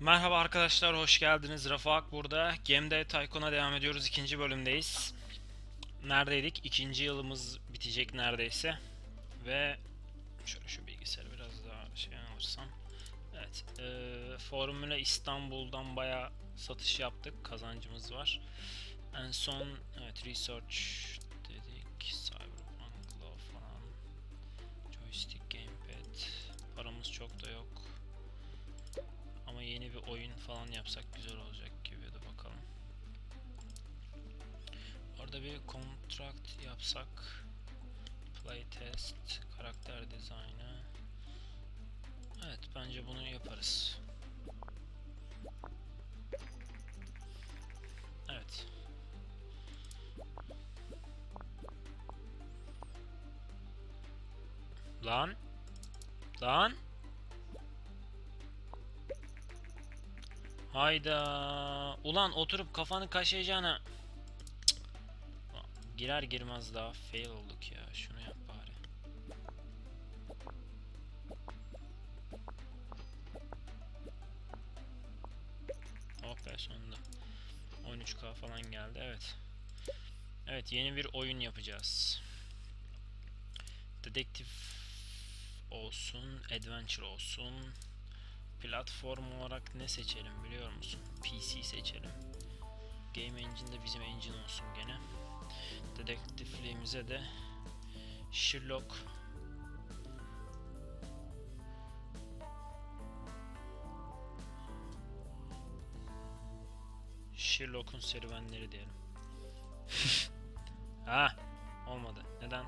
Merhaba arkadaşlar, hoş geldiniz. Rafak burada. Game Day Tycoon'a devam ediyoruz. İkinci bölümdeyiz. Neredeydik? İkinci yılımız bitecek neredeyse. Ve şöyle şu bilgisayarı biraz daha şey alırsam. Evet, eee Formula İstanbul'dan baya satış yaptık. Kazancımız var. En son evet research yeni bir oyun falan yapsak güzel olacak gibi de bakalım. Orada bir contract yapsak. Playtest, karakter dizaynı. Evet bence bunu yaparız. Evet. Lan. Lan. Hayda. Ulan oturup kafanı kaşıyacağına. Cık. Girer girmez daha fail olduk ya. Şunu yap bari. Oh be sonunda. 13k falan geldi. Evet. Evet yeni bir oyun yapacağız. Dedektif olsun, adventure olsun. Platform olarak ne seçelim biliyor musun? PC seçelim. Game Engine de bizim engine olsun gene. Dedektifliğimize de Sherlock Sherlock'un serüvenleri diyelim. ha, olmadı. Neden?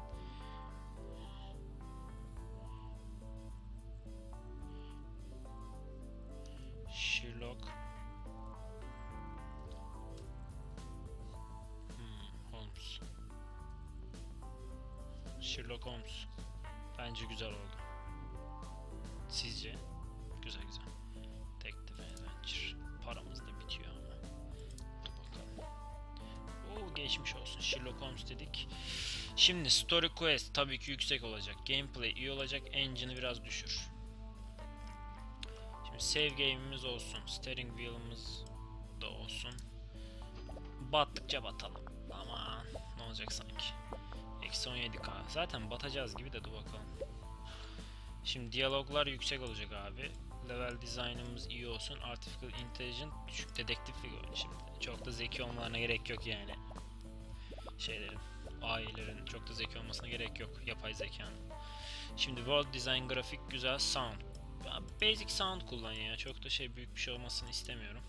Şimdi Story Quest tabii ki yüksek olacak Gameplay iyi olacak Engine'ı biraz düşür Şimdi save game'imiz olsun. Steering wheel'ımız da olsun. Battıkça batalım. Aman ne olacak sanki. Eksi 17k. Zaten batacağız gibi de dur bakalım. Şimdi diyaloglar yüksek olacak abi. Level design'ımız iyi olsun. Artificial Intelligence düşük dedektiflik oyun şimdi. Çok da zeki olmalarına gerek yok yani. Şeylerin, AI'lerin çok da zeki olmasına gerek yok. Yapay zekanın. Şimdi World Design grafik güzel. Sound basic sound kullan ya. Çok da şey büyük bir şey olmasını istemiyorum.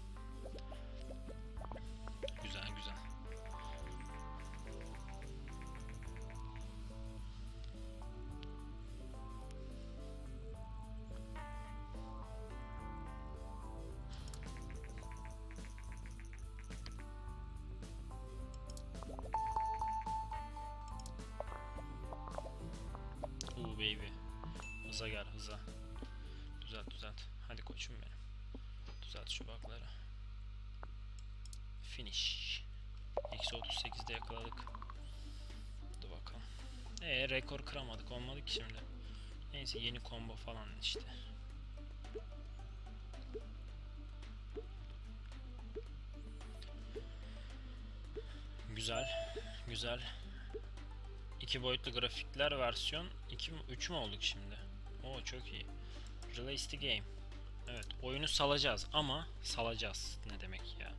Benim. Düzelt şu bakları. Finish. Eksi 38'de yakaladık. Dur bakalım. Ee rekor kıramadık. Olmadı ki şimdi. Neyse yeni combo falan işte. Güzel. Güzel. İki boyutlu grafikler versiyon 2 3 mü olduk şimdi? Oo çok iyi. Release the game. Evet, oyunu salacağız ama salacağız ne demek ya?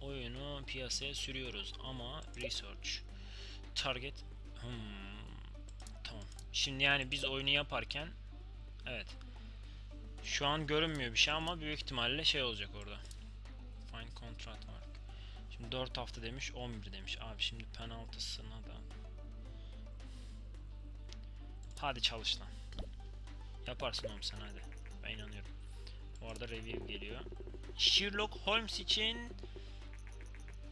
Oyunu piyasaya sürüyoruz ama research target hmm, tamam. Şimdi yani biz oyunu yaparken evet. Şu an görünmüyor bir şey ama büyük ihtimalle şey olacak orada. Find contract mark. Şimdi 4 hafta demiş, 11 demiş. Abi şimdi penaltısına da Hadi çalış lan. Yaparsın oğlum sen hadi. Ben inanıyorum. Bu arada review geliyor. Sherlock Holmes için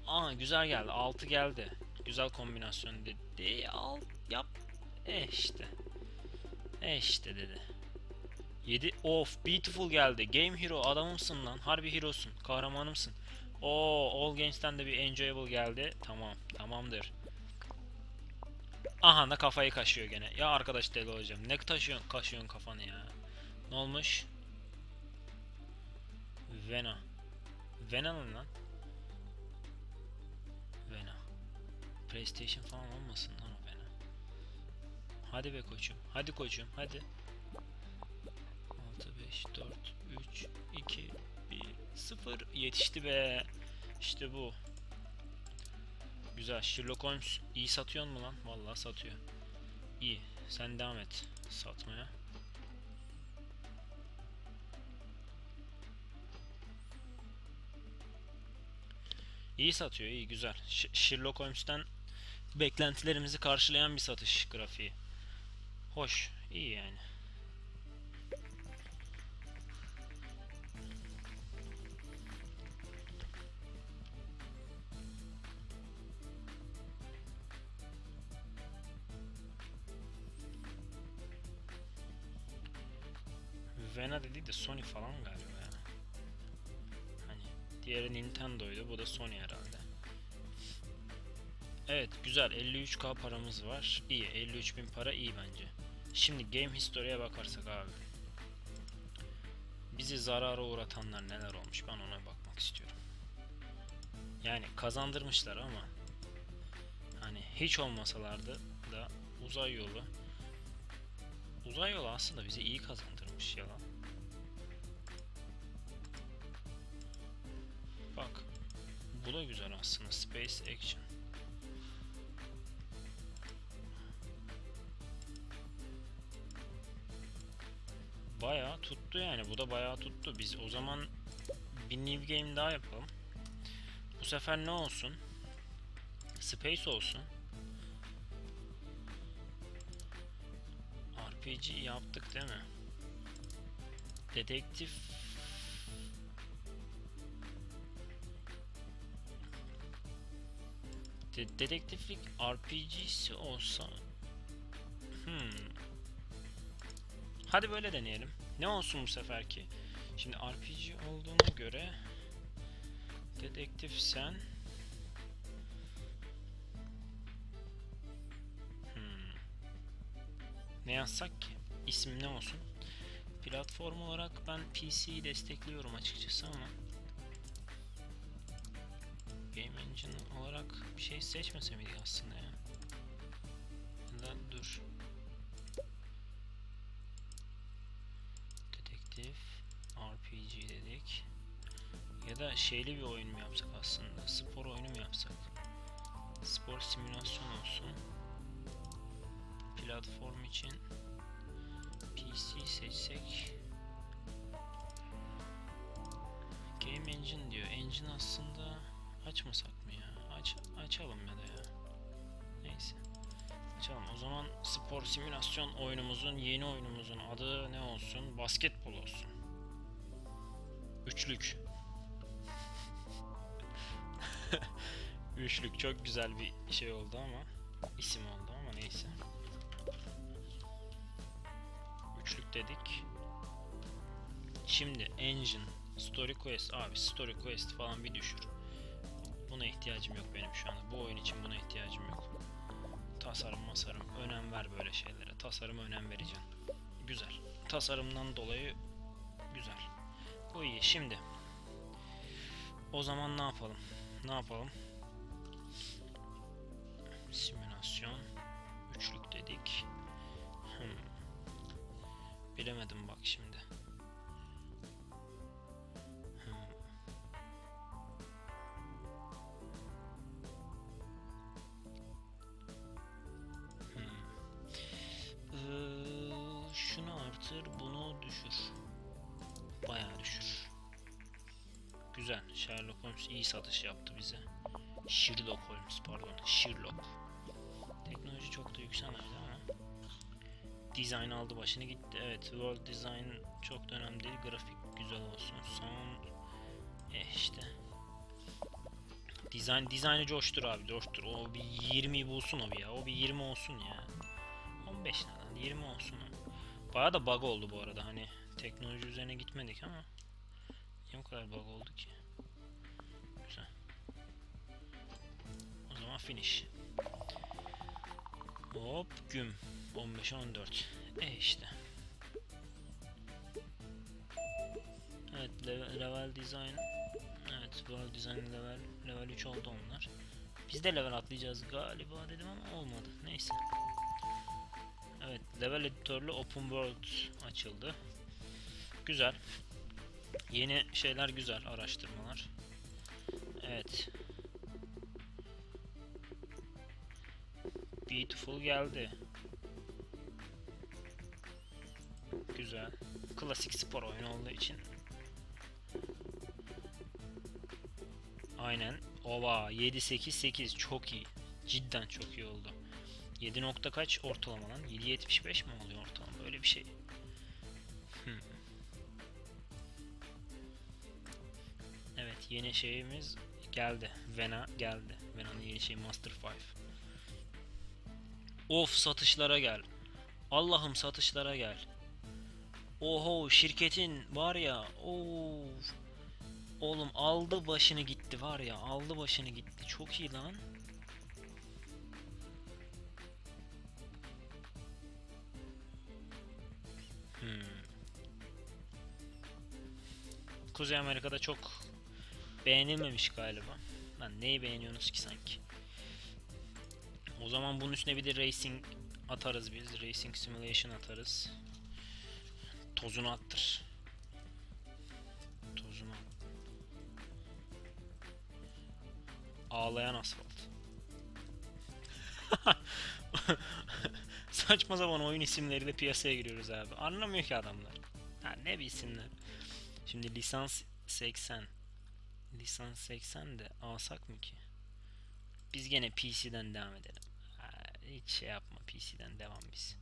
Aa güzel geldi. 6 geldi. Güzel kombinasyon dedi. Al yap. E işte. E işte dedi. 7 of beautiful geldi. Game hero adamımsın lan. Harbi hero'sun. Kahramanımsın. Oo All Games'ten de bir enjoyable geldi. Tamam. Tamamdır. Aha da kafayı kaşıyor gene. Ya arkadaş deli olacağım. Ne taşıyorsun kaşıyorsun kafanı ya. Ne olmuş? Vena. Vena mı lan? Vena. PlayStation falan olmasın lan o Vena. Hadi be koçum. Hadi koçum. Hadi. 6, 5, 4, 3, 2, 1, 0. Yetişti be. İşte bu. Güzel. Sherlock Holmes iyi satıyor mu lan? Vallahi satıyor. İyi. Sen devam et satmaya. İyi satıyor, iyi güzel. Ş- Sherlock Holmes'ten beklentilerimizi karşılayan bir satış grafiği. Hoş, iyi yani. Vena dediği de Sony falan galiba diğeri Nintendo'ydu, bu da Sony herhalde. Evet, güzel. 53k paramız var. İyi, 53.000 para iyi bence. Şimdi Game History'e bakarsak abi. Bizi zarara uğratanlar neler olmuş ben ona bakmak istiyorum. Yani kazandırmışlar ama hani hiç olmasalardı da uzay yolu Uzay yolu aslında bize iyi kazandırmış yalan. Bu da güzel aslında. Space Action. Bayağı tuttu yani. Bu da bayağı tuttu. Biz o zaman bir new game daha yapalım. Bu sefer ne olsun? Space olsun. RPG yaptık değil mi? Dedektif De- dedektiflik RPG'si olsa hmm. Hadi böyle deneyelim. Ne olsun bu seferki? Şimdi RPG olduğuna göre dedektif sen hmm. Ne yazsak ki? İsim ne olsun? Platform olarak ben PC'yi destekliyorum açıkçası ama olarak bir şey seçmese miydik aslında ya? Da dur. Detektif RPG dedik. Ya da şeyli bir oyun mu yapsak aslında? Spor oyunu mu yapsak? Spor simülasyon olsun. Platform için PC seçsek Game Engine diyor. Engine aslında açmasak mı ya? Aç, açalım ya da ya. Neyse. Açalım. O zaman spor simülasyon oyunumuzun, yeni oyunumuzun adı ne olsun? Basketbol olsun. Üçlük. Üçlük çok güzel bir şey oldu ama isim oldu ama neyse. Üçlük dedik. Şimdi engine, story quest abi story quest falan bir düşür. Buna ihtiyacım yok benim şu anda. Bu oyun için buna ihtiyacım yok. Tasarım masarım önem ver böyle şeylere. Tasarıma önem vereceğim. Güzel. Tasarımdan dolayı güzel. Bu iyi. Şimdi o zaman ne yapalım? Ne yapalım? Simülasyon üçlük dedik. Hmm. Bilemedim bak şimdi. Sherlock Holmes iyi satış yaptı bize. Sherlock Holmes pardon. Sherlock. Teknoloji çok da yükselmedi ama Design aldı başını gitti. Evet, world design çok da önemli değil. Grafik güzel olsun. Sound eh işte. Design dizaynı coştur abi, coştur. O bir 20'yi bulsun o bir ya. O bir 20 olsun ya. 15 ne lan? 20 olsun o. Bayağı da bug oldu bu arada. Hani teknoloji üzerine gitmedik ama niye bu kadar bug oldu ki? Finish. Hop güm. 15 14. E işte. Evet level, level level design. Evet, world design level level 3 oldu onlar. Biz de level atlayacağız galiba dedim ama olmadı. Neyse. Evet, level editörlü open world açıldı. Güzel. Yeni şeyler güzel, araştırmalar. Evet. Beautiful geldi. Güzel. Klasik spor oyunu olduğu için. Aynen. Ova 7 8 8 çok iyi. Cidden çok iyi oldu. 7 nokta kaç ortalama lan? 7.75 mi oluyor ortalama? Öyle bir şey. Hmm. Evet yeni şeyimiz geldi. Vena geldi. Vena'nın yeni şey Master 5. Of satışlara gel. Allah'ım satışlara gel. Oho şirketin var ya. Of. Oğlum aldı başını gitti var ya. Aldı başını gitti. Çok iyi lan. Hmm. Kuzey Amerika'da çok beğenilmemiş galiba. Lan neyi beğeniyorsunuz ki sanki? O zaman bunun üstüne bir de racing atarız biz. Racing simulation atarız. Tozunu attır. Tozunu at. Ağlayan asfalt. Saçma sapan oyun isimleriyle piyasaya giriyoruz abi. Anlamıyor ki adamlar. Ha ne bilsinler. Şimdi lisans 80. Lisans 80 de alsak mı ki? Biz gene PC'den devam edelim. Hiç şey yapma PC'den devam biz.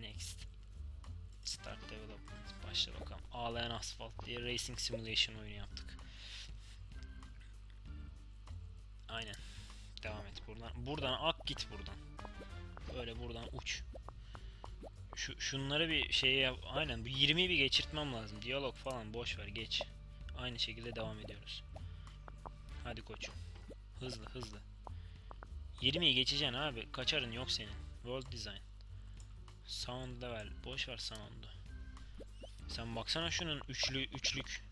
Next. Start development. Başla bakalım. Ağlayan asfalt diye Racing Simulation oyunu yaptık. Aynen. Devam et buradan. Buradan ak git buradan. Böyle buradan uç. Şu şunları bir şey yap. Aynen bu 20'yi bir geçirtmem lazım. Diyalog falan boş ver geç. Aynı şekilde devam ediyoruz. Hadi koçum. Hızlı hızlı. 20'yi geçeceksin abi. Kaçarın yok senin. World Design. Sound level. Boş ver sound'u. Sen baksana şunun üçlü üçlük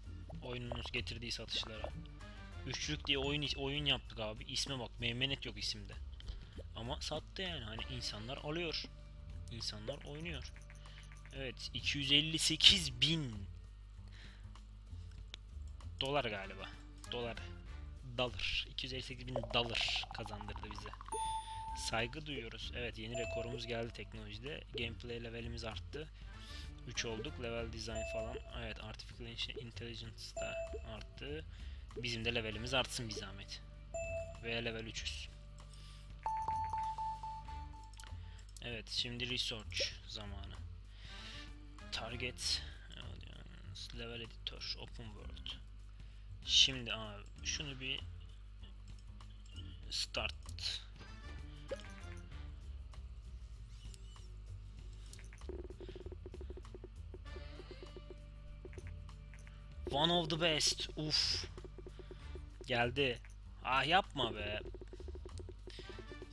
oyununuz getirdiği satışlara. Üçlük diye oyun oyun yaptık abi. İsme bak. Meymenet yok isimde. Ama sattı yani. Hani insanlar alıyor. İnsanlar oynuyor. Evet. 258 bin dolar galiba. Dolar. Dollar. 258 bin dolar kazandırdı bize. Saygı duyuyoruz. Evet yeni rekorumuz geldi teknolojide. Gameplay levelimiz arttı. 3 olduk. Level design falan. Evet Artificial Intelligence da arttı. Bizim de levelimiz artsın bir zahmet. Ve level 3'üz. Evet şimdi research zamanı. Target level editor, open world. Şimdi abi şunu bir start One of the best. Uf. Geldi. Ah yapma be.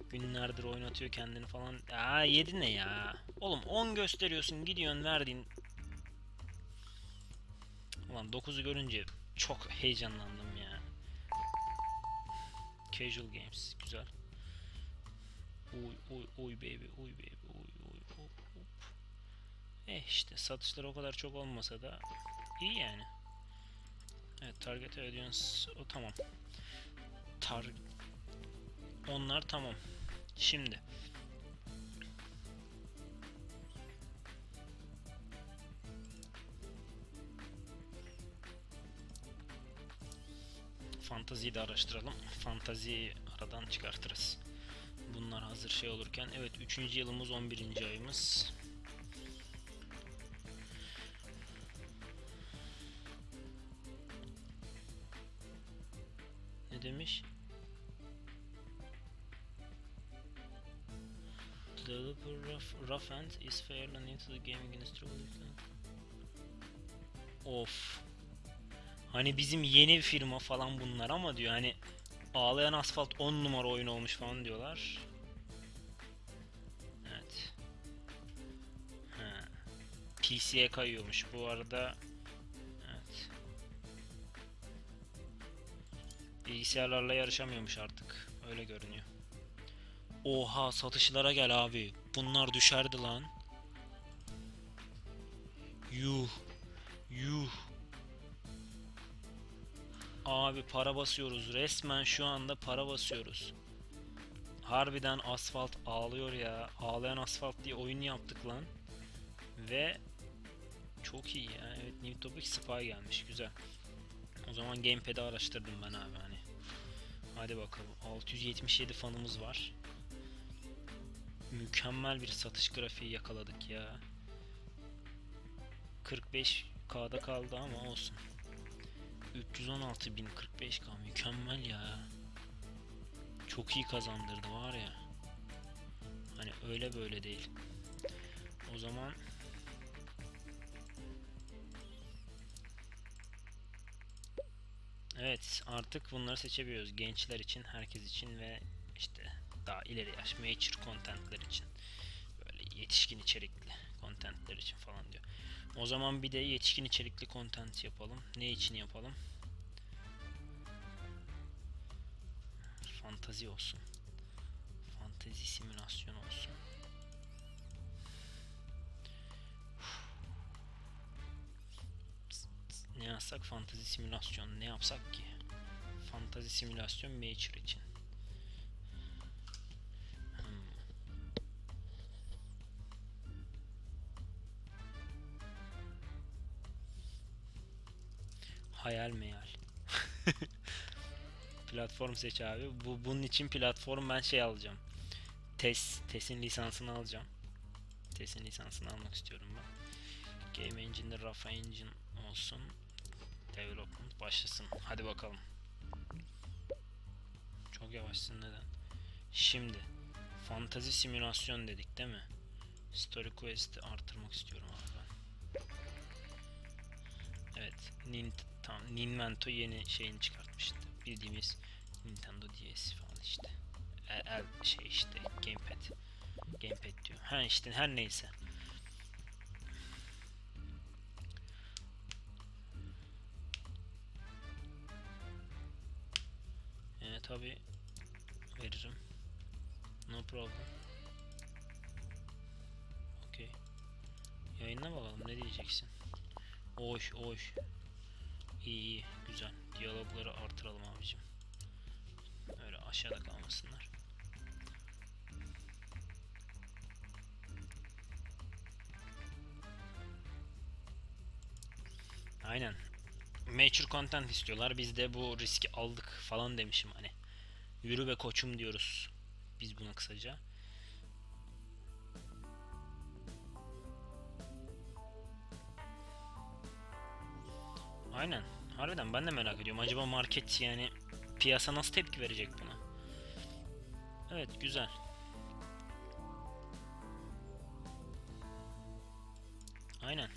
Günlerdir oynatıyor kendini falan. Aa yedi ne ya? Oğlum 10 gösteriyorsun gidiyorsun verdiğin. Ulan 9'u görünce çok heyecanlandım ya. Casual Games güzel. Uy uy uy baby uy baby uy uy uy uy. Eh işte satışlar o kadar çok olmasa da iyi yani. Evet target audience o tamam. Tar onlar tamam. Şimdi Fantaziyi de araştıralım. Fantaziyi aradan çıkartırız. Bunlar hazır şey olurken. Evet 3. yılımız 11. ayımız. Ne demiş? Developer rough, rough end is fair and into the gaming industry. Of. Hani bizim yeni firma falan bunlar ama diyor hani Ağlayan Asfalt 10 numara oyun olmuş falan diyorlar. Evet. Ha. PC'ye kayıyormuş bu arada. Evet. Bilgisayarlarla yarışamıyormuş artık. Öyle görünüyor. Oha satışlara gel abi. Bunlar düşerdi lan. Yuh. Yuh. Abi para basıyoruz. Resmen şu anda para basıyoruz. Harbiden asfalt ağlıyor ya. Ağlayan asfalt diye oyun yaptık lan. Ve çok iyi ya. Evet New Topic Spy gelmiş. Güzel. O zaman Gamepad'i araştırdım ben abi hani. Hadi bakalım. 677 fanımız var. Mükemmel bir satış grafiği yakaladık ya. 45K'da kaldı ama olsun. 316.000 45K mükemmel ya. Çok iyi kazandırdı var ya. Hani öyle böyle değil. O zaman Evet artık bunları seçebiliyoruz. Gençler için, herkes için ve işte daha ileri yaş, mature contentler için. Böyle yetişkin içerikli contentler için falan diyor. O zaman bir de yetişkin içerikli content yapalım. Ne için yapalım? Fantazi olsun. Fantezi simülasyon olsun. Ne yazsak fantezi simülasyon ne yapsak ki? Fantezi simülasyon mature için. Hayal meyal. platform seç abi. Bu bunun için platform ben şey alacağım. TES, TES'in lisansını alacağım. TES'in lisansını almak istiyorum ben. Game Engine'de Rafa Engine olsun. Development başlasın. Hadi bakalım. Çok yavaşsın neden? Şimdi fantazi simülasyon dedik değil mi? Story Quest'i artırmak istiyorum abi ben. Evet, Nint tam Ninvento yeni şeyini çıkartmıştı. Bildiğimiz Nintendo DS falan işte. El, el şey işte gamepad. Gamepad diyor. Ha işte her neyse. Ee, tabi veririm. No problem. Okey. Yayınla bakalım ne diyeceksin. Oş oş. İyi iyi güzel. Diyalogları artıralım abicim. Öyle aşağıda kalmasınlar. Aynen. Mature content istiyorlar. Biz de bu riski aldık falan demişim hani. Yürü be koçum diyoruz. Biz buna kısaca. Aynen. Harbiden ben de merak ediyorum. Acaba market yani piyasa nasıl tepki verecek buna? Evet güzel. Aynen.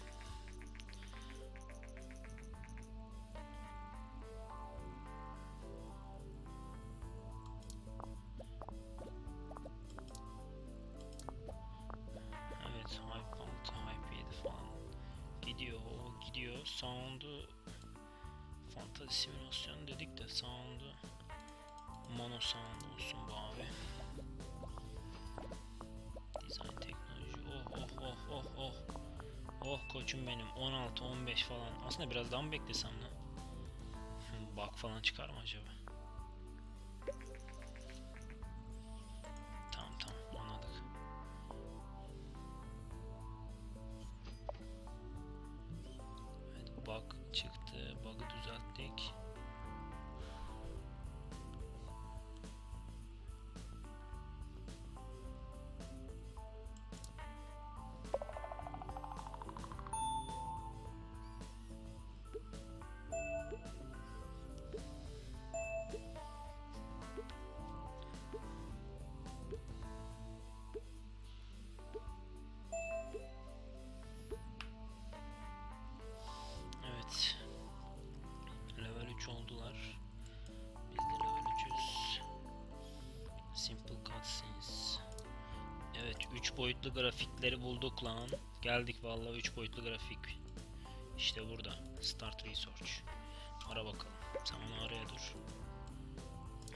Fantasy simülasyon dedik de sound'u mono sound olsun bu abi. Design teknoloji. Oh oh oh oh oh. Oh koçum benim. 16 15 falan. Aslında biraz daha mı beklesem lan? Bug falan çıkar mı acaba? 3 boyutlu grafikleri bulduk lan. Geldik vallahi 3 boyutlu grafik. İşte burada. Start Research. Ara bakalım. Sen onu araya dur.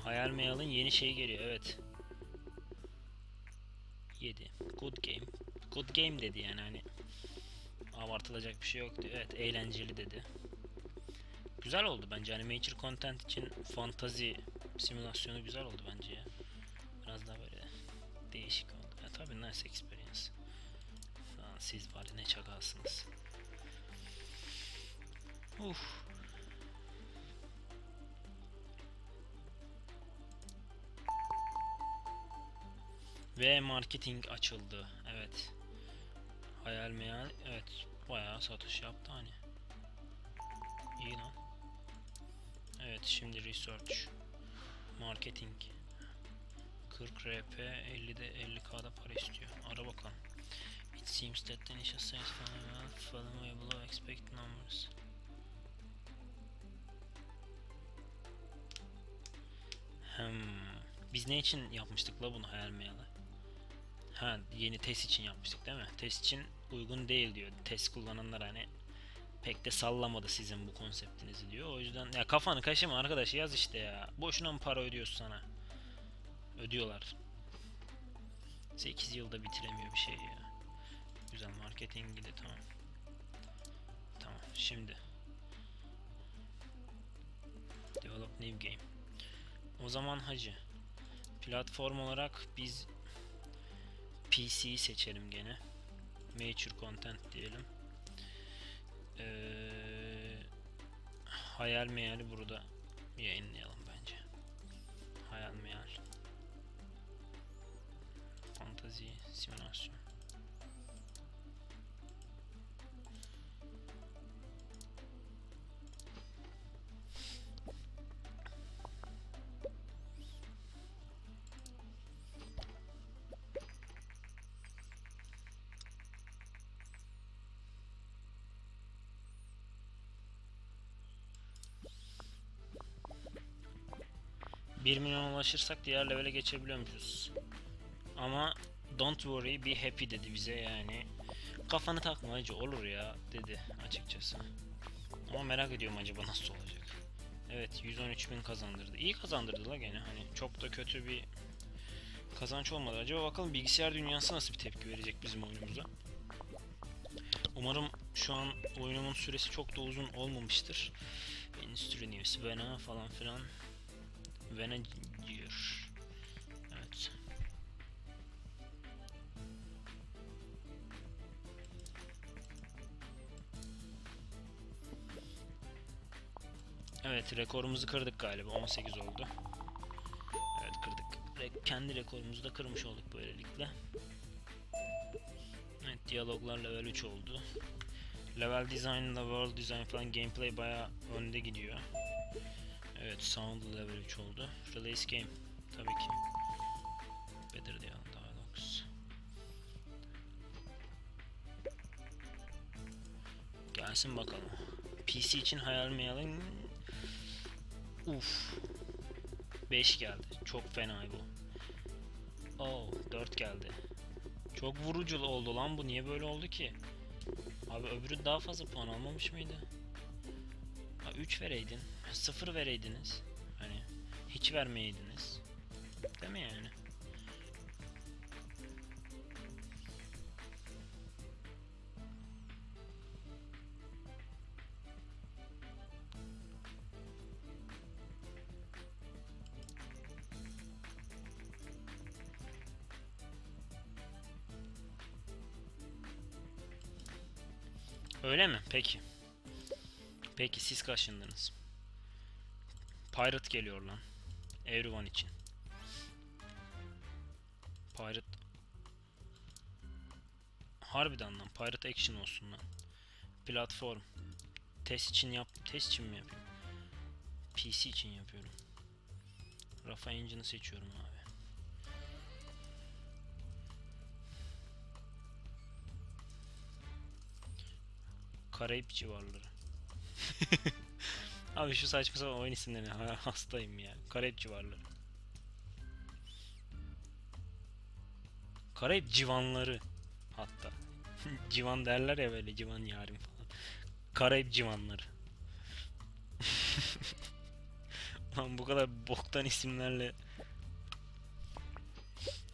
Hayal Meyal'ın yeni şeyi geliyor evet. 7. Good game. Good game dedi yani hani. Abartılacak bir şey yok diyor. Evet eğlenceli dedi. Güzel oldu bence. Hani Mature Content için fantazi simülasyonu güzel oldu bence ya. Nice experience. Aa, siz var ne çakalsınız. Uf. Ve marketing açıldı. Evet. Hayal meyal. Evet. Bayağı satış yaptı hani. İyi lan. Evet şimdi research. Marketing. 40 RP 50'de 50k'da para istiyor. Ara bakalım. It seems that the initial sales falling way below expected numbers. Hmm. Biz ne için yapmıştık la bunu hayal meyali? Ha yeni test için yapmıştık değil mi? Test için uygun değil diyor. Test kullananlar hani pek de sallamadı sizin bu konseptinizi diyor. O yüzden ya kafanı kaşıma arkadaş yaz işte ya. Boşuna mı para ödüyorsun sana? Ödüyorlar. 8 yılda bitiremiyor bir şey ya. Güzel marketingi de tamam. Tamam şimdi. Develop new game. O zaman hacı. Platform olarak biz PC'yi seçelim gene. Mature content diyelim. Ee, hayal meyali burada yayınlayalım simülasyon. Bir milyon ulaşırsak diğer levele geçebiliyormuşuz. Ama don't worry be happy dedi bize yani. Kafanı takma hacı olur ya dedi açıkçası. Ama merak ediyorum acaba nasıl olacak. Evet 113 bin kazandırdı. İyi kazandırdı la gene hani çok da kötü bir kazanç olmadı. Acaba bakalım bilgisayar dünyası nasıl bir tepki verecek bizim oyunumuza. Umarım şu an oyunumun süresi çok da uzun olmamıştır. Endüstri News, Vena falan filan. Venager. Evet rekorumuzu kırdık galiba 18 oldu. Evet kırdık. Re- kendi rekorumuzu da kırmış olduk böylelikle. Evet diyaloglar level 3 oldu. Level design, world design falan gameplay baya önde gidiyor. Evet sound level 3 oldu. Release game tabii ki. Better dialogs. Gelsin bakalım. PC için hayal meyalin Uf. 5 geldi. Çok fena bu. Oo 4 geldi. Çok vurucu oldu lan bu. Niye böyle oldu ki? Abi öbürü daha fazla puan almamış mıydı? Ha 3 vereydin. 0 vereydiniz. Hani hiç vermeyeydiniz. Değil mi yani? Öyle mi? Peki. Peki siz kaçındınız? Pirate geliyor lan. Everyone için. Pirate Harbiden lan Pirate Action olsun lan. Platform. Test için yap test için mi yapıyorum? PC için yapıyorum. Rafa Engine'ı seçiyorum abi. Karayip civarları. Abi şu saçma sapan oyun isimlerine ha- hastayım ya. Karayip civarları. Karayip civanları hatta. Civan derler ya böyle civan yarim falan. Karayip civanları. Lan bu kadar boktan isimlerle.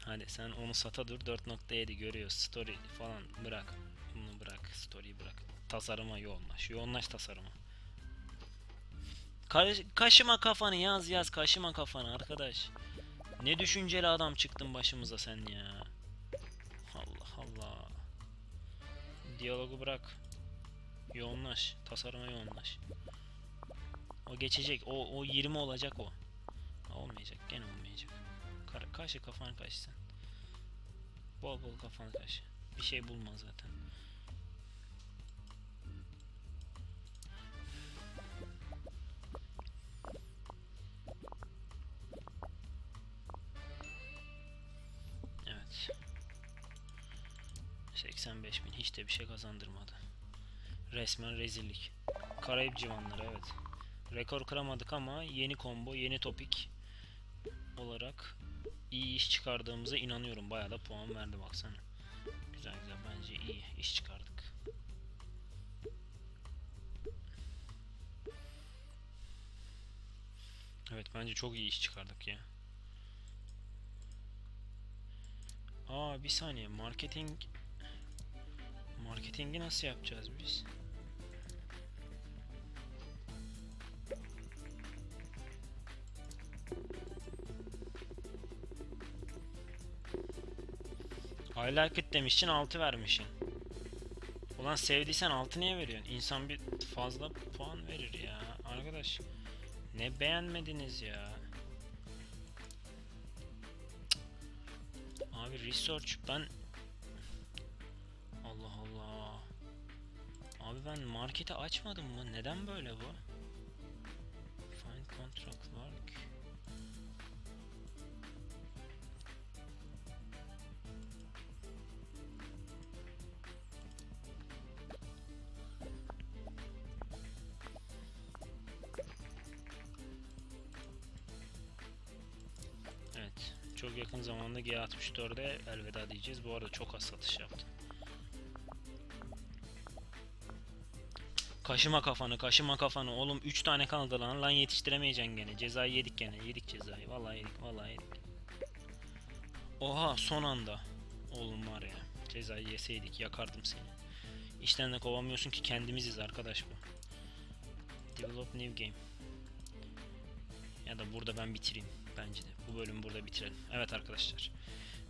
Hadi sen onu sata dur 4.7 görüyor story falan bırak. Bunu bırak story'i bırak. Tasarıma yoğunlaş. Yoğunlaş tasarıma. Ka- kaşıma kafanı yaz yaz kaşıma kafanı arkadaş. Ne düşünceli adam çıktın başımıza sen ya. Allah Allah. Diyalogu bırak. Yoğunlaş. Tasarıma yoğunlaş. O geçecek. O, o 20 olacak o. Olmayacak. Gene olmayacak. Kaşı kafanı kaşı sen. Bol bol kafanı kaşı. Bir şey bulma zaten. 85 bin hiç de bir şey kazandırmadı. Resmen rezillik. Karayip civanları evet. Rekor kıramadık ama yeni combo, yeni topik olarak iyi iş çıkardığımıza inanıyorum. Bayağı da puan verdi baksana. Güzel güzel bence iyi iş çıkardık. Evet bence çok iyi iş çıkardık ya. Aa bir saniye marketing marketingi nasıl yapacağız biz? I like it demişsin 6 vermişsin. Ulan sevdiysen 6 niye veriyorsun? İnsan bir fazla puan verir ya. Arkadaş ne beğenmediniz ya. Cık. Abi research ben ben marketi açmadım mı? Neden böyle bu? Find contract work. Evet. Çok yakın zamanda G64'e elveda diyeceğiz. Bu arada çok az satış yaptı. Kaşıma kafanı, kaşıma kafanı. Oğlum 3 tane kaldı lan. Lan yetiştiremeyeceksin gene. Cezayı yedik gene. Yedik cezayı. Vallahi yedik, vallahi yedik. Oha son anda. Oğlum var ya. Cezayı yeseydik yakardım seni. İşten de kovamıyorsun ki kendimiziz arkadaş bu. Develop new game. Ya da burada ben bitireyim bence de. Bu bölümü burada bitirelim. Evet arkadaşlar.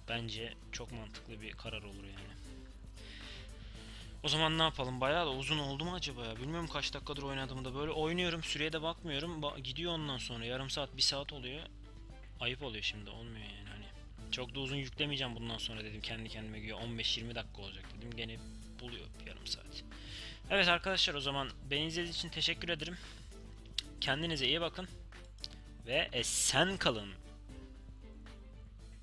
Bence çok mantıklı bir karar olur yani. O zaman ne yapalım? Bayağı da uzun oldu mu acaba ya? Bilmiyorum kaç dakikadır oynadığımda. Böyle oynuyorum, süreye de bakmıyorum. Ba- gidiyor ondan sonra. Yarım saat, bir saat oluyor. Ayıp oluyor şimdi. Olmuyor yani hani. Çok da uzun yüklemeyeceğim bundan sonra dedim. Kendi kendime güya 15-20 dakika olacak dedim. Gene buluyor yarım saat. Evet arkadaşlar o zaman beni izlediğiniz için teşekkür ederim. Kendinize iyi bakın. Ve esen kalın.